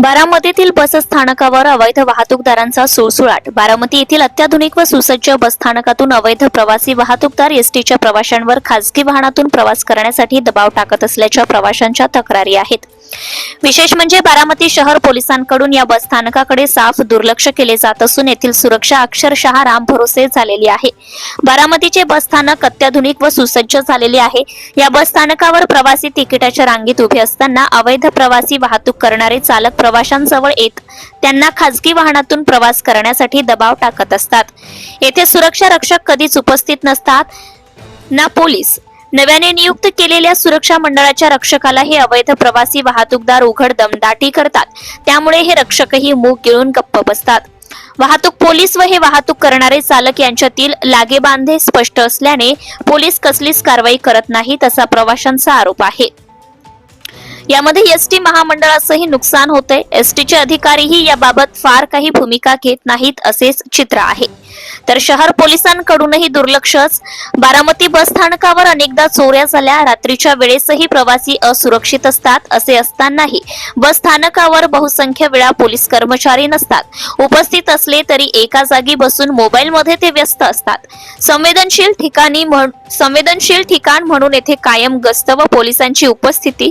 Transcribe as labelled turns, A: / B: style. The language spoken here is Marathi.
A: बारामतीतील बस स्थानकावर अवैध वाहतूकदारांचा सुळसुळाट. बारामती येथील अत्याधुनिक व सुसज्ज बस स्थानकातून अवैध प्रवासी वाहतूकदार एसटीच्या प्रवाशांवर खासगी वाहनातून प्रवास करण्यासाठी दबाव टाकत असल्याच्या प्रवाशांच्या तक्रारी आहेत. विशेष म्हणजे बारामती शहर पोलिसांकडून या बस स्थानकाकडे साफ दुर्लक्ष केले जात असून येथील सुरक्षा अक्षरशः राम भरोसे झालेली आहे. बारामतीचे बस स्थानक अत्याधुनिक व सुसज्ज झालेले आहे. या बस स्थानकावर प्रवासी तिकिटाच्या रांगेत उभे असताना अवैध प्रवासी वाहतूक करणारे चालक प्रवाशांजवळ येत त्यांना खासगी वाहनातून प्रवास करण्यासाठी दबाव टाकत असतात. येथे सुरक्षा रक्षक कधीच उपस्थित नसतात. ना पोलीस नव्याने नियुक्त केलेल्या सुरक्षा मंडळाच्या रक्षकाला हे अवैध प्रवासी वाहतूकदार उघड दमदाटी करतात. त्यामुळे हे रक्षकही मूग गिळून गप्प बसतात. वाहतूक पोलीस व हे वाहतूक करणारे चालक यांच्यातील लागेबांधे स्पष्ट असल्याने पोलीस कसलीच कारवाई करत नाहीत असा प्रवाशांचा आरोप आहे. यामध्ये एस टी महामंडळाचंही नुकसान होतंय. एसटीचे अधिकारीही याबाबत फार काही भूमिका घेत नाहीत असेच चित्र आहे. तर शहर पोलिसांकडूनही दुर्लक्षच. बारामती बस स्थानकावर अनेकदा चोऱ्या झाल्या. रात्रीच्या वेळेसही प्रवासी असुरक्षित असतात असे असतानाही बस स्थानकावर बहुसंख्य वेळा पोलीस कर्मचारी नसतात. उपस्थित असले तरी एका जागी बसून मोबाईलमध्ये ते व्यस्त असतात. संवेदनशील ठिकाणी संवेदनशील ठिकाण म्हणून येथे कायम गस्त व पोलिसांची उपस्थिती